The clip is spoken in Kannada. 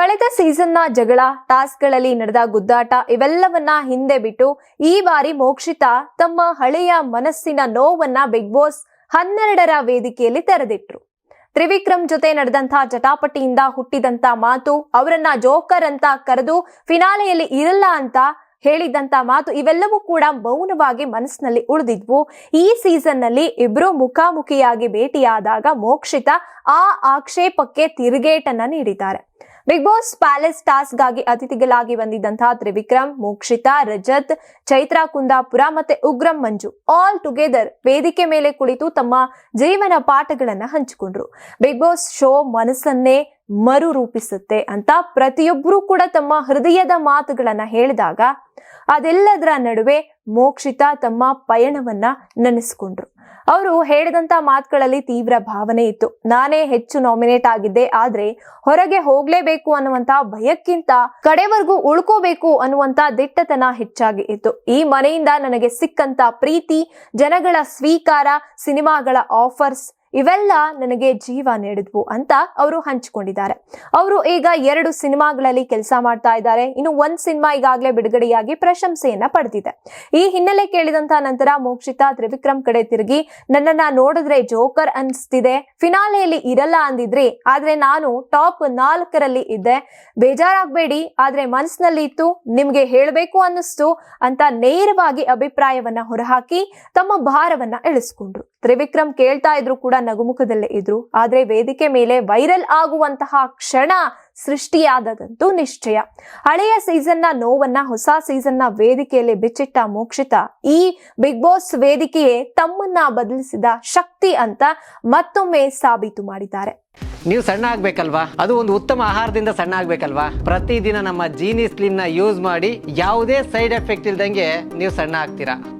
ಕಳೆದ ಸೀಸನ್ನ ಜಗಳ, ಟಾಸ್ಕ್ಗಳಲ್ಲಿ ನಡೆದ ಗುದ್ದಾಟ ಇವೆಲ್ಲವನ್ನ ಹಿಂದೆ ಬಿಟ್ಟು ಈ ಬಾರಿ ಮೋಕ್ಷಿತಾ ತಮ್ಮ ಹಳೆಯ ಮನಸ್ಸಿನ ನೋವನ್ನ ಬಿಗ್ ಬಾಸ್ ಹನ್ನೆರಡರ ವೇದಿಕೆಯಲ್ಲಿ ತೆರೆದಿಟ್ರು. ತ್ರಿವಿಕ್ರಮ್ ಜೊತೆ ನಡೆದಂತಹ ಜಟಾಪಟಿಯಿಂದ ಹುಟ್ಟಿದಂತ ಮಾತು, ಅವರನ್ನ ಜೋಕರ್ ಅಂತ ಕರೆದು ಫಿನಾಲೆಯಲ್ಲಿ ಇರಲ್ಲ ಅಂತ ಹೇಳಿದಂತ ಮಾತು ಇವೆಲ್ಲವೂ ಕೂಡ ಮೌನವಾಗಿ ಮನಸ್ಸಿನಲ್ಲಿ ಉಳಿದಿದ್ವು. ಈ ಸೀಸನ್ನಲ್ಲಿ ಇಬ್ರು ಮುಖಾಮುಖಿಯಾಗಿ ಭೇಟಿಯಾದಾಗ ಮೋಕ್ಷಿತ ಆ ಆಕ್ಷೇಪಕ್ಕೆ ತಿರುಗೇಟನ್ನ ನೀಡಿದ್ದಾರೆ. ಬಿಗ್ ಬಾಸ್ ಪ್ಯಾಲೇಸ್ ಟಾಸ್ಕ್ಗಾಗಿ ಅತಿಥಿಗಳಾಗಿ ಬಂದಿದ್ದಂತಹ ತ್ರಿವಿಕ್ರಮ್, ಮೋಕ್ಷಿತಾ, ರಜತ್, ಚೈತ್ರಾ, ಕುಂದಾಪುರ ಮತ್ತೆ ಉಗ್ರಂ, ಮಂಜು ಆಲ್ ಟುಗೆದರ್ ವೇದಿಕೆ ಮೇಲೆ ಕುಳಿತು ತಮ್ಮ ಜೀವನ ಪಾಠಗಳನ್ನ ಹಂಚಿಕೊಂಡ್ರು. ಬಿಗ್ ಬಾಸ್ ಶೋ ಮನಸ್ಸನ್ನೇ ಮರು ರೂಪಿಸುತ್ತೆ ಅಂತ ಪ್ರತಿಯೊಬ್ಬರೂ ಕೂಡ ತಮ್ಮ ಹೃದಯದ ಮಾತುಗಳನ್ನ ಹೇಳಿದಾಗ ಅದೆಲ್ಲದರ ನಡುವೆ ಮೋಕ್ಷಿತ ತಮ್ಮ ಪಯಣವನ್ನ ನೆನೆಸ್ಕೊಂಡ್ರು. ಅವರು ಹೇಳಿದಂತ ಮಾತುಗಳಲ್ಲಿ ತೀವ್ರ ಭಾವನೆ ಇತ್ತು. ನಾನೇ ಹೆಚ್ಚು ನಾಮಿನೇಟ್ ಆಗಿದ್ದೆ, ಆದ್ರೆ ಹೊರಗೆ ಹೋಗ್ಲೇಬೇಕು ಅನ್ನುವಂತ ಭಯಕ್ಕಿಂತ ಕಡೆವರೆಗೂ ಉಳ್ಕೋಬೇಕು ಅನ್ನುವಂತ ದಿಟ್ಟತನ ಹೆಚ್ಚಾಗಿ ಇತ್ತು. ಈ ಮನೆಯಿಂದ ನನಗೆ ಸಿಕ್ಕಂತ ಪ್ರೀತಿ, ಜನಗಳ ಸ್ವೀಕಾರ, ಸಿನಿಮಾಗಳ ಆಫರ್ಸ್ ಇವೆಲ್ಲ ನನಗೆ ಜೀವ ನೀಡಿದ್ವು ಅಂತ ಅವರು ಹಂಚಿಕೊಂಡಿದ್ದಾರೆ. ಅವರು ಈಗ ಎರಡು ಸಿನಿಮಾಗಳಲ್ಲಿ ಕೆಲಸ ಮಾಡ್ತಾ ಇದ್ದಾರೆ. ಇನ್ನು ಒಂದ್ ಸಿನಿಮಾ ಈಗಾಗಲೇ ಬಿಡುಗಡೆಯಾಗಿ ಪ್ರಶಂಸೆಯನ್ನ ಪಡೆದಿದೆ. ಈ ಹಿನ್ನೆಲೆ ಕೇಳಿದಂತ ನಂತರ ಮೋಕ್ಷಿತಾ ತ್ರಿವಿಕ್ರಮ್ ಕಡೆ ತಿರುಗಿ, ನನ್ನನ್ನ ನೋಡಿದ್ರೆ ಜೋಕರ್ ಅನ್ಸ್ತಿದೆ. ಫಿನಾಲೆಯಲ್ಲಿ ಇರಲ್ಲ ಅಂದಿದ್ರಿ, ಆದ್ರೆ ನಾನು ಟಾಪ್ ನಾಲ್ಕರಲ್ಲಿ ಇದ್ದೆ. ಬೇಜಾರಾಗ್ಬೇಡಿ, ಆದ್ರೆ ಮನಸ್ಸಿನಲ್ಲಿ ಇತ್ತು, ನಿಮ್ಗೆ ಹೇಳಬೇಕು ಅನ್ನಿಸ್ತು ಅಂತ ನೇರವಾಗಿ ಅಭಿಪ್ರಾಯವನ್ನ ಹೊರಹಾಕಿ ತಮ್ಮ ಭಾರವನ್ನ ಇಳಿಸ್ಕೊಂಡ್ರು. ತ್ರಿವಿಕ್ರಮ್ ಕೇಳ್ತಾ ಇದ್ರು ಕೂಡ ನಗುಮುಖದಲ್ಲೇ ಇದ್ರು. ಆದ್ರೆ ವೇದಿಕೆ ಮೇಲೆ ವೈರಲ್ ಆಗುವಂತಹ ಕ್ಷಣ ಸೃಷ್ಟಿಯಾದದಂತೂ ನಿಶ್ಚಯ. ಹಳೆಯ ಸೀಸನ್ನ ನೋವನ್ನ, ಹೊಸ ಸೀಸನ್ನ ವೇದಿಕೆಯಲ್ಲಿ ಬಿಚ್ಚಿಟ್ಟ ಮೋಕ್ಷಿತ ಈ ಬಿಗ್ ಬಾಸ್ ವೇದಿಕೆಯೇ ತಮ್ಮನ್ನ ಬದಲಿಸಿದ ಶಕ್ತಿ ಅಂತ ಮತ್ತೊಮ್ಮೆ ಸಾಬೀತು ಮಾಡಿದ್ದಾರೆ. ನೀವು ಸಣ್ಣ ಆಗ್ಬೇಕಲ್ವಾ? ಅದು ಒಂದು ಉತ್ತಮ ಆಹಾರದಿಂದ ಸಣ್ಣ ಆಗ್ಬೇಕಲ್ವಾ? ಪ್ರತಿದಿನ ನಮ್ಮ ಜೀನಿ ಸ್ಲಿಮ್ನ ಯೂಸ್ ಮಾಡಿ ಯಾವುದೇ ಸೈಡ್ ಎಫೆಕ್ಟ್ ಇಲ್ದಂಗೆ ನೀವು ಸಣ್ಣ ಆಗ್ತೀರಾ?